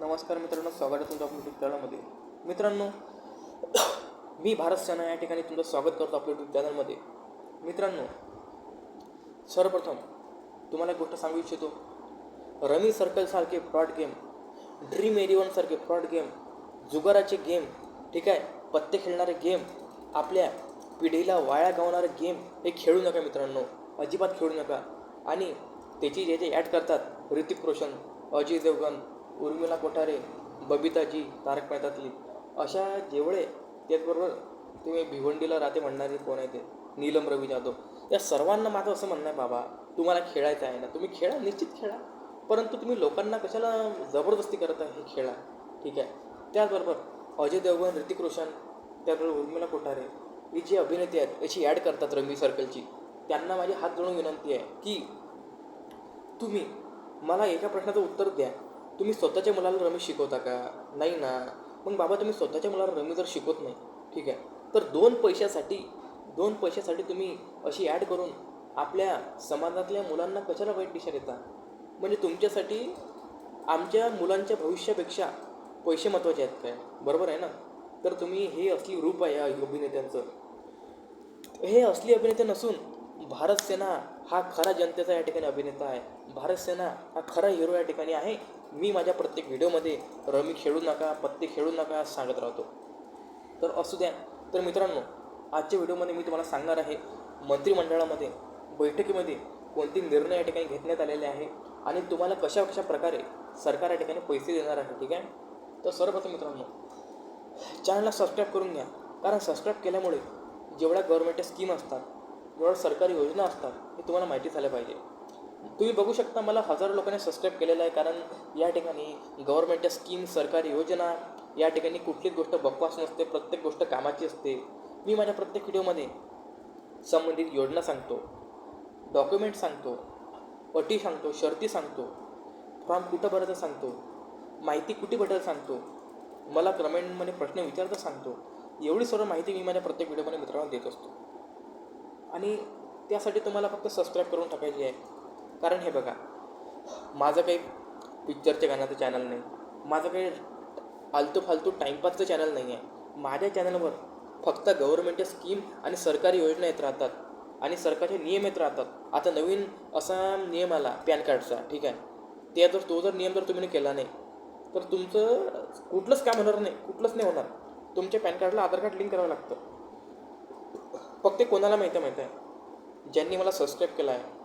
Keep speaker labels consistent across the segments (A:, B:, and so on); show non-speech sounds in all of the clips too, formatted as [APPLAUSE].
A: नमस्कार मित्रांनो स्वागत आहे तुमचं आपल्या यूट्यूब चॅनलमध्ये मित्रांनो मी भारत सेना या ठिकाणी तुमचं स्वागत करतो आपल्या यूट्यूब चॅनलमध्ये मित्रांनो सर्वप्रथम तुम्हाला एक गोष्ट सांगू इच्छितो. रमी सर्कलसारखे फ्रॉड गेम ड्रीम एरिवनसारखे फ्रॉड गेम जुगाराचे गेम ठीक आहे? पत्ते खेळणारे गेम आपल्या पिढीला वाया गावणारे गेम हे खेळू नका मित्रांनो. अजिबात खेळू नका. आणि त्याची जे जे ॲड करतात ऋतिक रोशन अजय देवगन उर्मिला कोठारे बबिताजी तारक मेहतातली. अशा जेवढे त्याचबरोबर तुम्ही भिवंडीला राहते म्हणणारे कोण आहे ते? नीलम रवी जाधव. या सर्वांना माझं असं म्हणणं आहे बाबा तुम्हाला खेळायचं आहे ना तुम्ही खेळा निश्चित खेळा. परंतु तुम्ही लोकांना कशाला जबरदस्ती करत आहे हे खेळा. ठीक आहे? त्याचबरोबर अजय देवगन ऋतिक रोशन त्याचबरोबर उर्मिला कोठारे ही जी अभिनेते आहेत याची ॲड करतात रंगी सर्कलची त्यांना माझी हात जोडून विनंती आहे की तुम्ही मला एका प्रश्नाचं उत्तर द्या. तुम्ही स्वतःच्या मुलाला रमी शिकवता का? नाही ना. मग बाबा तुम्ही स्वतःच्या मुलाला रमी जर शिकवत नाही ठीक आहे. तर दोन पैशासाठी दोन पैशासाठी तुम्ही अशी ॲड करून आपल्या समाजातल्या मुलांना कशाला वाईट दिशा देता? म्हणजे तुमच्यासाठी आमच्या मुलांच्या भविष्यापेक्षा पैसे महत्त्वाचे आहेत काय? बरोबर आहे ना? तर तुम्ही हे असली रूप आहे या अभिनेत्यांचं. हे असली अभिनेते नसून भारत सेना हा खरा जनतेचा या ठिकाणी अभिनेता आहे. भारत सेना हा खरा हिरो या ठिकाणी आहे. मी माझ्या प्रत्येक व्हिडिओमध्ये रमी खेळू नका पत्ते खेळू नका सांगत राहतो. तर असू द्या. तर मित्रांनो आजच्या व्हिडिओमध्ये मी तुम्हाला सांगणार आहे मंत्रिमंडळामध्ये बैठकीमध्ये कोणते निर्णय या ठिकाणी घेतण्यात आलेले आहे आणि तुम्हाला कशा कशा प्रकारे सरकार या ठिकाणी पैसे देणार आहे ठीक आहे? तर सर्वप्रथम मित्रांनो चॅनलला सबस्क्राईब करून घ्या. कारण सबस्क्राईब केल्यामुळे जेवढ्या गव्हर्मेंटच्या स्कीम असतात जेवढ्या सरकारी योजना असतात हे तुम्हाला माहिती झाल्या पाहिजे. तुम्ही बघू शकता मला हजारो लोकांनी सबस्क्राईब केलेलं आहे. कारण या ठिकाणी गव्हर्नमेंटच्या स्कीम सरकारी योजना या ठिकाणी कुठलीच गोष्ट बकवास नसते. प्रत्येक गोष्ट कामाची असते. मी माझ्या प्रत्येक व्हिडिओमध्ये संबंधित योजना सांगतो डॉक्युमेंट सांगतो अटी सांगतो शर्ती सांगतो फॉर्म कुठं भरायचं सांगतो माहिती कुठे भेटायला सांगतो मला कमेंटमध्ये प्रश्न विचारता सांगतो. एवढी सर्व माहिती मी माझ्या प्रत्येक व्हिडिओमध्ये मित्रांना देत असतो. आणि त्यासाठी तुम्हाला फक्त सबस्क्राईब करून टाकायची आहे. कारण हे बघा माझं काही पिक्चरच्या गाण्याचं चॅनल नाही. माझं काही आलतू फालतू टाईमपासचं चॅनल नाही आहे माझ्या चॅनलवर फक्त गव्हर्नमेंटच्या स्कीम आणि सरकारी योजना येत राहतात आणि सरकारचे नियम येत राहतात. आता नवीन असा नियम आला पॅन कार्डचा ठीक आहे? ते जर तो जर नियम जर तुम्ही केला नाही तर तुमचं कुठलंच काम होणार नाही कुठलंच नाही होणार. तुमच्या पॅन कार्डला आधार कार्ड लिंक करावं लागतं. फक्त कोणाला माहिती आहे आहे? ज्यांनी मला सबस्क्राईब केला आहे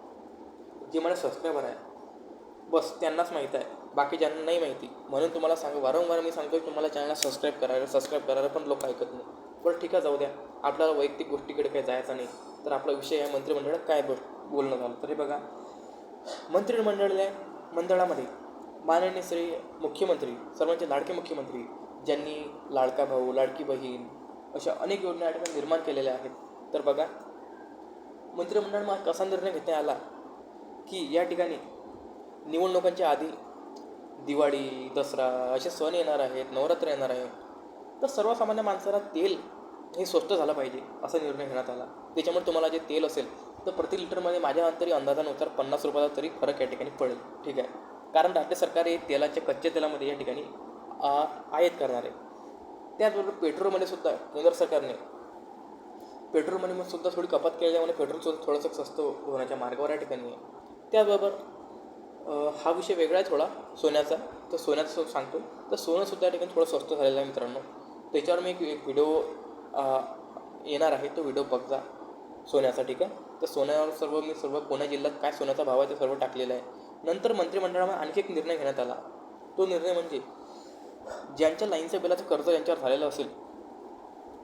A: जे मला सबस्क्रायबर आहे बस त्यांनाच माहीत आहे. बाकी ज्यांना नाही माहिती म्हणून तुम्हाला सांग वारंवार मी सांगतो की तुम्हाला चॅनलला सबस्क्राईब करायला सबस्क्राईब करायला पण लोक ऐकत नाही. बरं ठीक आहे जाऊ द्या. आपल्याला वैयक्तिक गोष्टीकडे काही जायचं नाही. तर आपला विषय आहे मंत्रिमंडळात काय बोलणं झालं. तरी बघा मंत्रिमंडळ मंडळामध्ये माननीय श्री मुख्यमंत्री सर्वांचे लाडके मुख्यमंत्री ज्यांनी लाडका भाऊ लाडकी बहीण अशा अनेक योजना निर्माण केलेल्या आहेत. तर बघा मंत्रिमंडळात कसा निर्णय घेता आला? की या ठिकाणी निवडणुकांच्या आधी दिवाळी दसरा असे सण येणार आहेत नवरात्र येणार आहे. तर सर्वसामान्य माणसाला तेल हे स्वस्त झालं पाहिजे असा निर्णय घेण्यात आला. त्याच्यामुळे तुम्हाला जे तेल असेल तर प्रति लिटरमध्ये माझ्या तरी अंदाजानुसार पन्नास रुपयाचा तरी फरक या ठिकाणी पडेल. ठीक आहे? कारण राज्य सरकार हे तेलाच्या कच्च्या तेलामध्ये या ठिकाणी आयात करणार. आहे त्याचबरोबर पेट्रोलमध्ये सुद्धा केंद्र सरकारने पेट्रोलमध्ये मग सुद्धा थोडी कपात केल्यामुळे पेट्रोलसुद्धा थोडंसं स्वस्त होण्याच्या मार्गावर या ठिकाणी आहे. त्याचबरोबर हा विषय वेगळा आहे थोडा सोन्याचा. तर सोन्याचं सांगतो. तर सोनंसुद्धा या ठिकाणी थोडं स्वस्त झालेलं आहे मित्रांनो. त्याच्यावर मी एक एक व्हिडिओ येणार आहे. तो व्हिडिओ बघजा सोन्याचा ठीक आहे? तर सोन्यावर सर्व मी सर्व पुणे जिल्ह्यात काय सोन्याचा भाव आहे ते सर्व टाकलेलं आहे. नंतर मंत्रिमंडळामध्ये आणखी एक निर्णय घेण्यात आला. तो निर्णय म्हणजे ज्यांच्या लाईनच्या बिलाचं कर्ज यांच्यावर झालेलं असेल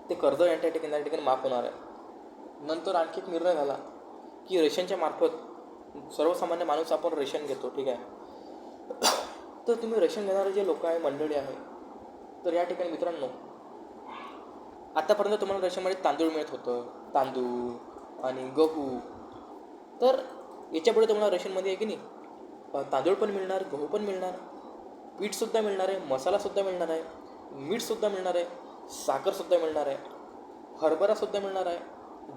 A: ते कर्ज यांच्या ठिकाणी ठिकाणी माफ होणार आहे. नंतर आणखी एक निर्णय झाला की रेशनच्या मार्फत सर्वसामान्य माणूस आपण रेशन घेतो ठीक आहे. [COUGHS] तर तुम्ही रेशन घेणारे जे लोक आहे मंडळी आहे तर या ठिकाणी मित्रांनो आतापर्यंत तुम्हाला रेशनमध्ये तांदूळ मिळत होतं तांदूळ आणि गहू. तर याच्यापुढे तुम्हाला रेशनमध्ये आहे की नाही तांदूळ पण मिळणार गहू पण मिळणार पीठसुद्धा मिळणार आहे मसालासुद्धा मिळणार आहे मीठसुद्धा मिळणार आहे साखरसुद्धा मिळणार आहे हरभरासुद्धा मिळणार आहे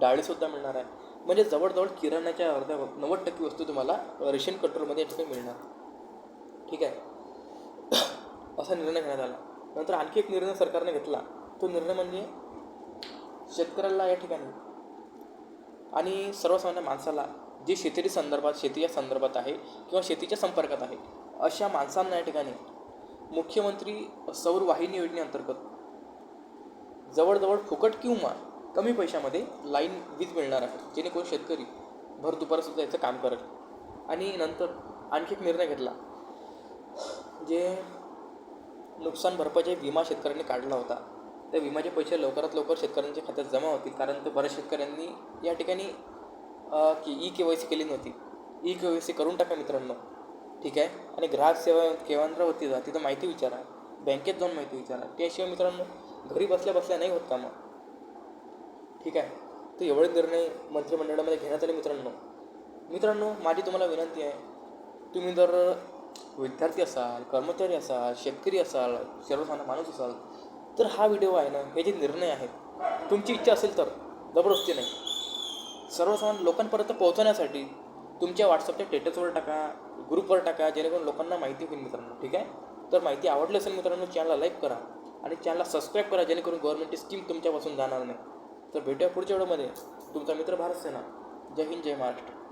A: डाळीसुद्धा मिळणार आहे. म्हणजे जवळजवळ किराण्याच्या अर्ध्या नव्वद टक्के वस्तू तुम्हाला रेशन कंट्रोलमध्ये या ठिकाणी मिळणार. ठीक आहे? [COUGHS] असा निर्णय घेण्यात आला. नंतर आणखी एक निर्णय सरकारने घेतला. तो निर्णय म्हणजे शेतकऱ्याला या ठिकाणी आणि सर्वसामान्य माणसाला जे शेती संदर्भात शेतीच्या संदर्भात आहे किंवा शेतीच्या संपर्कात आहे अशा माणसांना या ठिकाणी मुख्यमंत्री सौर वाहिनी योजनेअंतर्गत जवळजवळ फुकट किंवा कमी पैशामध्ये लाईन वीज मिळणार आहे जेणेकरून शेतकरी भर दुपारसुद्धा याचं काम करेल. आणि नंतर आणखी एक निर्णय घेतला जे नुकसान भरपाईचा विमा शेतकऱ्यांनी काढला होता. त्या विम्याचे पैसे लवकरात लवकर शेतकऱ्यांच्या खात्यात जमा होतील कारण तर बऱ्याच शेतकऱ्यांनी या ठिकाणी की ई के वाय सी केली नव्हती. ई के वाय सी करून टाका मित्रांनो. ठीक आहे? आणि ग्राहक सेवा केंद्रावरती जा तिथं माहिती विचारा. बँकेत जाऊन माहिती विचारा. त्याशिवाय मित्रांनो घरी बसल्या बसल्या नाही होत कामं. ठीक आहे. तर एवढे निर्णय मंत्रिमंडळामध्ये घेण्यात आले मित्रांनो. मित्रांनो माझी तुम्हाला विनंती आहे तुम्ही जर विद्यार्थी असाल कर्मचारी असाल शेतकरी असाल सर्वसामान्य माणूस असाल तर हा व्हिडिओ आहे ना हे जे निर्णय आहेत तुमची इच्छा असेल तर जबरदस्ती नाही. सर्वसामान्य लोकांपर्यंत पोहोचवण्यासाठी तुमच्या व्हॉट्सअपच्या स्टेटसवर टाका ग्रुपवर टाका जेणेकरून लोकांना माहिती होईल मित्रांनो ठीक आहे? तर माहिती आवडली असेल मित्रांनो चॅनलला लाईक करा आणि चॅनलला सबस्क्राईब करा जेणेकरून गव्हर्नमेंटची स्कीम तुमच्यापासून जाणार नाही. तर भेटूया पुढच्या व्हिडिओमध्ये तुमचा मित्र भारत सेना. जय हिंद जय महाराष्ट्र.